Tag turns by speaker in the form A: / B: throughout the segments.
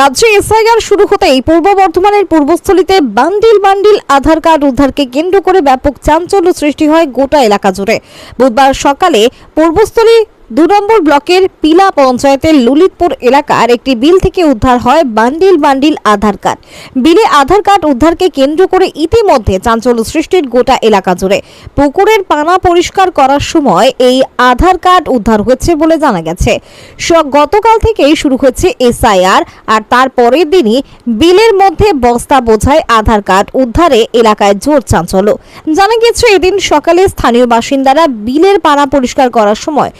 A: রাজ্যে এসআইআর শুরু হতেই পূর্ব বর্ধমানের পূর্বস্থলীতে বান্ডিল বান্ডিল আধার কার্ড উদ্ধারকে কেন্দ্র করে ব্যাপক চাঞ্চল্য সৃষ্টি হয় গোটা এলাকা জুড়ে। বুধবার সকালে পূর্বস্থলী দু নম্বর ব্লকের পিলা পঞ্চায়েতের ললিতপুর এলাকার একটি বিল থেকে উদ্ধার হয় বান্ডিল বান্ডিল আধার কার্ড। বিলে আধার কার্ড উদ্ধারকে কেন্দ্র করে ইতিমধ্যে চাঞ্চল্য সৃষ্টির গোটা এলাকা জুড়ে। পুকুরের পানা পরিষ্কার করার সময় এই আধার কার্ড উদ্ধার হয়েছে বলে জানা গেছে। গতকাল থেকেই শুরু হয়েছে এসআইআর আর তার পরের দিনই বিলের মধ্যে বস্তা বোঝায় আধার কার্ড উদ্ধারে এলাকায় জোর চাঞ্চল্য। জানা গেছে এদিন সকালে স্থানীয় বাসিন্দারা বিলের পানা পরিষ্কার করার সময়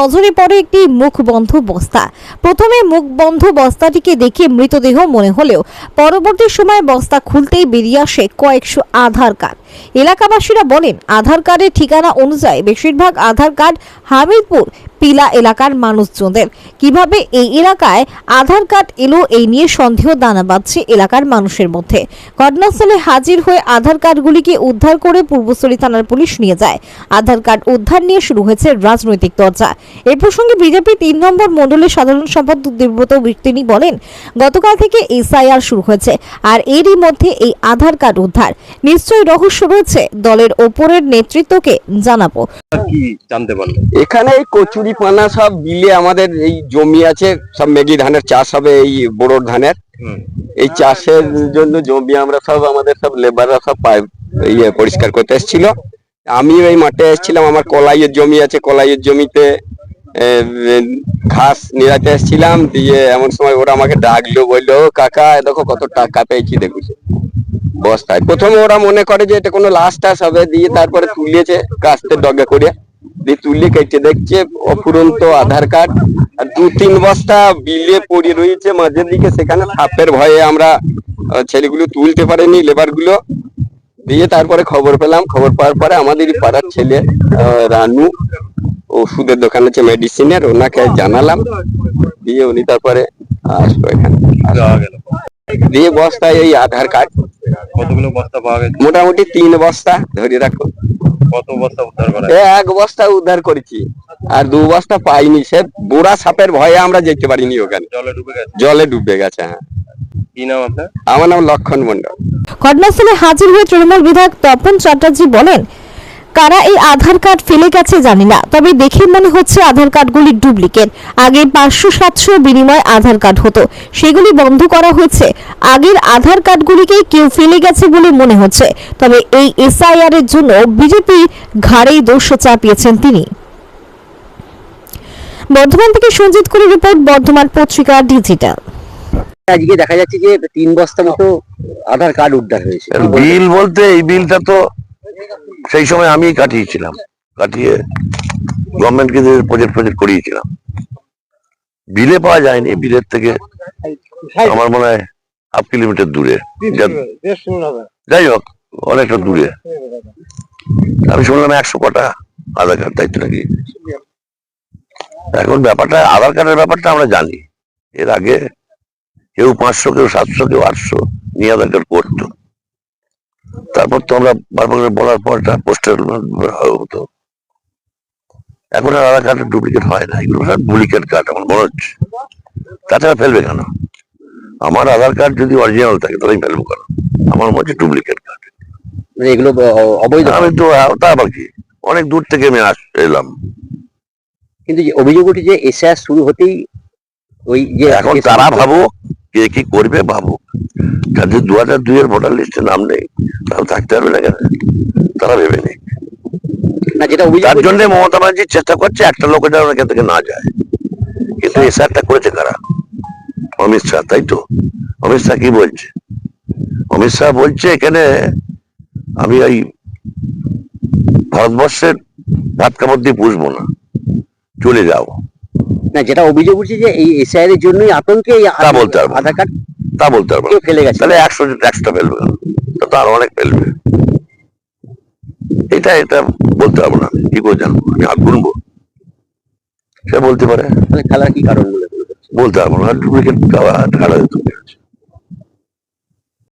A: নজরে পরে একটি মুখবন্ধ বস্তা। প্রথমে মুখবন্ধ বস্তাটিকে দেখে মৃতদেহ মনে হলেও, পরবর্তী সময় বস্তা খুলতেই বেরিয়ে আসে কয়েকশো আধার কার্ড। এলাকাবাসীরা বলেন, আধার কার্ডের ঠিকানা অনুযায়ী বেশিরভাগ আধার কার্ড হামিদপুর পিলা এলাকার মানুষজনদের। কীভাবে এই এলাকায় আধার কার্ড এলো এই নিয়ে সন্দেহ দানা বাঁধছে এলাকার মানুষের মধ্যে। ঘটনাস্থলে হাজির হয়ে আধার কার্ডগুলিকে উদ্ধার করে পূর্বস্থলী থানার পুলিশ নিয়ে যায়। আধার কার্ড উদ্ধার নিয়ে শুরু হয়েছে রাজনৈতিক চর্চা। এ প্রসঙ্গে বিজেপি তিন নম্বর মণ্ডলের সাধারণ সম্পাদক দেবব্রত তিনি বলেন, গতকাল থেকে এসআইআর শুরু হয়েছে, আর এরই মধ্যে এই আধার কার্ড উদ্ধার। নিশ্চয়ই রহস্য রয়েছে। দলের ওপরের নেতৃত্বকে জানাব।
B: কি জানতে পারলেন
C: এখানে এই কচুরি পানা সব বিলে আমাদের এই জমি আছে সব মেগি ধানের চাষ হবে এই বোরোর ধানের। এই চাষের জন্য জমি আমরা সব আমাদের সব লেবাররা সব ইয়ে পরিষ্কার করতে এসেছিল। আমিও এই মাঠে এসেছিলাম আমার কলাইয়ের জমি আছে কলাইয়ের জমিতে ঘাস নিরাতে এসেছিলাম দিয়ে এমন সময় ওরা আমাকে ডাকলো বলল কাকা দেখো কত টাকা পেয়েছি দেখুছে বস্তায়। প্রথমে ওরা মনে করে যে এটা কোনো লাশ টাস হবে দিয়ে তারপরে তুলিয়েছে কাস্তে ডগে করে দিয়ে তুলে কেটে দেখছে অফুরন্ত আধার কার্ড। আর দু তিন বস্তা বিলে পড়ে রয়েছে মাঝের দিকে সেখানে সাপের ভয়ে আমরা ছেলেগুলো তুলতে পারিনি লেবারগুলো দিয়ে তারপরে খবর পেলাম খবর পাওয়ার পরে আমাদেরই পাড়ার ছেলে রানু ওষুধের দোকান আছে মেডিসিনের ওনাকে জানালাম। দিয়ে উনি তারপরে আসলো এখানে। দিয়ে বস্তায় এই আধার কার্ড।
B: কতগুলো বস্তা পাওয়া গেছে?
C: মোটামুটি তিন বস্তা ধরে রাখো।
B: কত বস্তা উদ্ধার করা
C: এক বস্তা উদ্ধার করেছি আর দু বস্তা পাইনি। সে বুড়া সাপের ভয়ে আমরা যেতে পারিনি ওখানে।
B: জলে ডুবে গেছে?
C: জলে ডুবে গেছে হ্যাঁ।
B: কি নাম আপনার?
C: আমার নাম লক্ষণ মন্ডল
A: ঘটনাস্থলে হাজির হয়ে তৃণমূল বিধায়ক তপন চট্টোপাধ্যায় বলেন কারা এই আধার কার্ড ফেলে গেছে জানি না তবে দেখে মনে হচ্ছে আধার কার্ডগুলি ডুপ্লিকেট। আগে পাঁচশো সাতশো বিনিময় আধার কার্ড হতো। সেগুলি বন্ধ করা হয়েছে। আগের আধার কার্ডগুলিকে কেউ ফেলে গেছে বলে মনে হচ্ছে। তবে এই এসআইআর এর জন্য বিজেপি ঘাড়েই দোষ চাপিয়েছেন তিনি। বর্ধমান থেকে সঞ্জিত করে রিপোর্ট বর্ধমান পত্রিকা ডিজিটাল।
D: আজকে দেখা যাচ্ছে যে তিন বস্তা মতো আধার কার্ড উদ্ধার হয়েছে।
E: বিল বলতে এই বিলটা তো সেই সময় আমি কাটিয়েছিলাম, কাটিয়ে গভর্নমেন্টকে প্রজেক্ট প্রজেক্ট করিয়েছিলাম। বিলে পাওয়া যায়নি বিলের থেকে আমার মনে হয় হাফ কিলোমিটার দূরে। যাই হোক, অনেকটা দূরে। আমি শুনলাম একশো কটা আধার কার্ড দায়িত্ব নাকি? এখন ব্যাপারটা, আধার কার্ডের ব্যাপারটা আমরা জানি। এর আগে কেউ পাঁচশো, কেউ সাতশো, কেউ আটশো নিয়ে আধার কার্ড করতো। তারপর তো আমরা বারবার করে বলার পর এটা পোস্টার হতো এখন আর আধার কার্ড ডুপ্লিকেট হয় না এগুলো সব ডুপ্লিকেট কার্ড আমার মনে হচ্ছে। তাছাড়া ফেলবে কেন? আমার আধার কার্ড যদি অরিজিনাল থাকে তাহলে আমি ফেলব কেন? আমার মনে হচ্ছে ডুপ্লিকেট কার্ড।
D: মানে এগুলো অবৈধ
E: আমি তো তা আবার কি? অনেক দূর থেকে আমি আস এলাম।
D: কিন্তু যে অভিযোগ উঠে যে এসআর শুরু হতেই ওই যে
E: এখন তারা ভাবুক কে কি করবে ভাবুক যাদের দু হাজার দুই এর ভোটার লিস্টে নাম নেই তাহলে থাকতে পারবে না কেন? তারা ভেবে নেই। তার জন্য মমতা ব্যানার্জি চেষ্টা করছে একটা লোক যেন এখান থেকে না যায়। কিন্তু এসআরটা করেছে কারা? অমিত শাহ তাই তো? অমিত শাহ কি বলছে? অমিত শাহ বলছে এখানে আমি ওই ভারতবর্ষের ভাত কাপড় দিয়ে পুষবো না। চলে যাও
D: না যেটা অভিযোগ উঠছে যে এই এসআইআর এর জন্যই আতঙ্কে এই
E: তা বলতে পারব।
D: আধার কার্ড
E: তা বলতে পারব।
D: কেউ ফেলে গেছে।
E: তাহলে একশো একশোটা ফেলবে। তা আরও অনেক ফেলবে। এটা এটা বলতে পারব না। কি করে জানব? আমি হাত গুনবো। সে বলতে পারে।
D: তাহলে খেলার কি কারণ বলে
E: বলতে পারব না। ডুপ্লিকেট খেলা যেত